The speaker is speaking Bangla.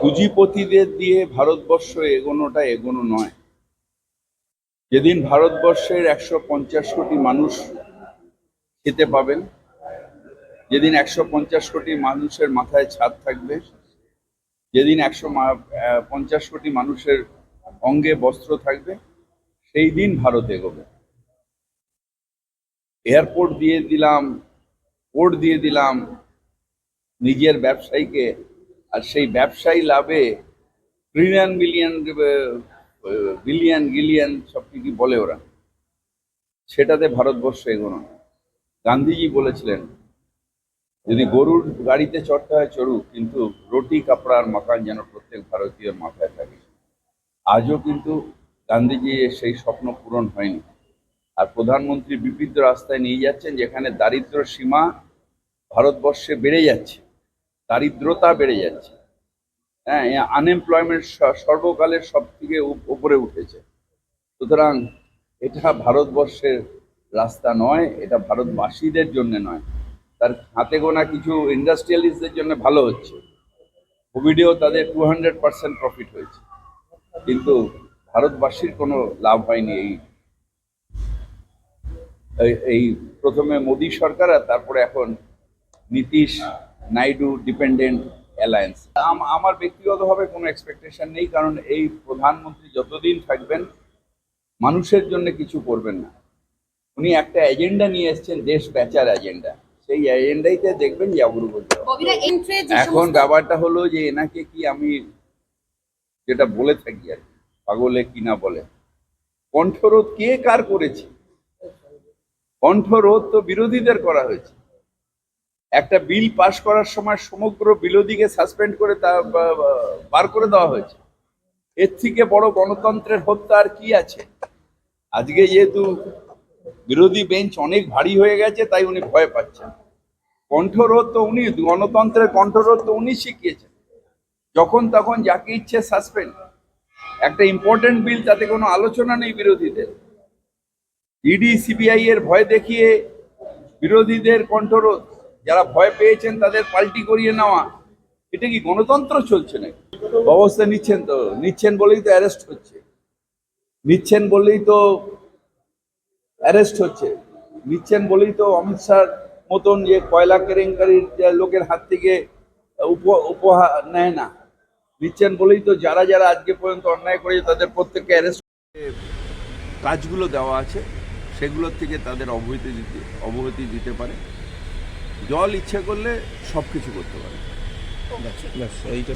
পুঁজিপতিদের দিয়ে ভারতবর্ষ এগোনোটা এগোনো নয়। যেদিন ভারতবর্ষের একশো পঞ্চাশ কোটি মানুষ খেতে পাবেন, যেদিন একশো পঞ্চাশ কোটি মানুষের মাথায় ছাদ থাকবে, যেদিন একশো পঞ্চাশ কোটি মানুষের অঙ্গে বস্ত্র থাকবে, সেই দিন ভারত এগোবে। এয়ারপোর্ট দিয়ে দিলাম, পোর্ট দিয়ে দিলাম, নিজের ব্যবসায়ীকে আর সেই ব্যবসায়ী লাভে ট্রিলিয়ন বিলিয়ন বিলিয়ন গিলিয়ন সব কি বলে ওরা। সেটাতে ভারতবর্ষ এগোনো। গান্ধীজি বলেছিলেন, যদি গরুর গাড়িতে চড়তে হয় চড়ুক, কিন্তু রুটি, কাপড় আর মাকান যেন প্রত্যেক ভারতীয়ের মাথায় থাকে। আজও কিন্তু গান্ধীজি সেই স্বপ্ন পূরণ হয়নি। আর প্রধানমন্ত্রী বিবিধ রাস্তায় নিয়ে যাচ্ছেন, যেখানে দারিদ্র সীমা ভারতবর্ষে বেড়ে যাচ্ছে। দারিদ্রতা বেড়ে যাচ্ছে। হ্যাঁ আনএমপ্লয়মেন্ট সর্বকালের সব থেকে উপরে উঠেছে। সুতরাং এটা ভারতবর্ষের রাস্তা নয়, এটা ভারতবাসীদের জন্য নয়। তার হাতে গোনা কিছু ইন্ডাস্ট্রিয়ালিস্টদের জন্য ভালো হচ্ছে। কোভিডেও তাদের টু হান্ড্রেড পার্সেন্ট প্রফিট হয়েছে। কিন্তু ভারতবাসীর কোনো লাভ হয়নি এই, এই- প্রথমে মোদী সরকার আর তারপরে এখন নীতিশ নাইডু ডিপেন্ডেন্ট অ্যালায়েন্স। আমার ব্যক্তিগতভাবে কোনো এক্সপেকটেশন নেই কারণ এই প্রধানমন্ত্রী যতদিন থাকবেন মানুষের জন্য কিছু করবেন না। উনি একটা এজেন্ডা নিয়ে এসেছেন দেশ বেচার এজেন্ডা সেই এজেন্ডাইতে দেখবেন যে যে এখন ব্যাপারটা হলো যে এনাকে কি আমি যেটা বলে থাকি আর কি, পাগলে কিনা বলে। কণ্ঠরোধ কে কার করেছে? কণ্ঠরোধ তো বিরোধীদের করা হয়েছে। একটা বিল পাশ করার সময় সমগ্র বিরোধীকে সাসপেন্ড করে তা বার করে দেওয়া হয়েছে। এর থেকে বড় গণতন্ত্রের হত্যা আর কি আছে? আজকে যেহেতু বিরোধী বেঞ্চ অনেক ভারী হয়ে গেছে, তাই উনি ভয় পাচ্ছেন। কণ্ঠরোধ তো উনি, গণতন্ত্রের কণ্ঠরোধ তো উনি শিখিয়েছেন। যখন তখন যাকে ইচ্ছে সাসপেন্ড। একটা ইম্পর্টেন্ট বিল তাতে কোনো আলোচনা নেই বিরোধীদের। ইডি, সিবিআই এর ভয় দেখিয়ে বিরোধীদের কণ্ঠরোধ। যারা ভয় পেয়েছেন তাদের পাল্টি করিয়ে নেওয়া, এটা কি গণতন্ত্র চলছে নাকি? ব্যবস্থা নিচ্ছেন তো, নিচ্ছেন বলেই তো অ্যারেস্ট হচ্ছে। নিচ্ছেন বলেই তো অ্যারেস্ট হচ্ছে। নিচ্ছেন বলেই তো অমিত শাহর মতন যে কয়লা কেলেঙ্কারির লোকের হাত থেকে উপ- উপহার নেয় না। নিচ্ছেন বলেই তো যারা যারা আজকে পর্যন্ত অন্যায় করেছে, তাদের প্রত্যেককে অ্যারেস্ট কাজগুলো দেওয়া আছে, সেগুলোর থেকে তাদের অবহিতি দিতে অবগতি দিতে পারে। জল ইচ্ছে করলে সব কিছু করতে পারে। ব্যাস এইটা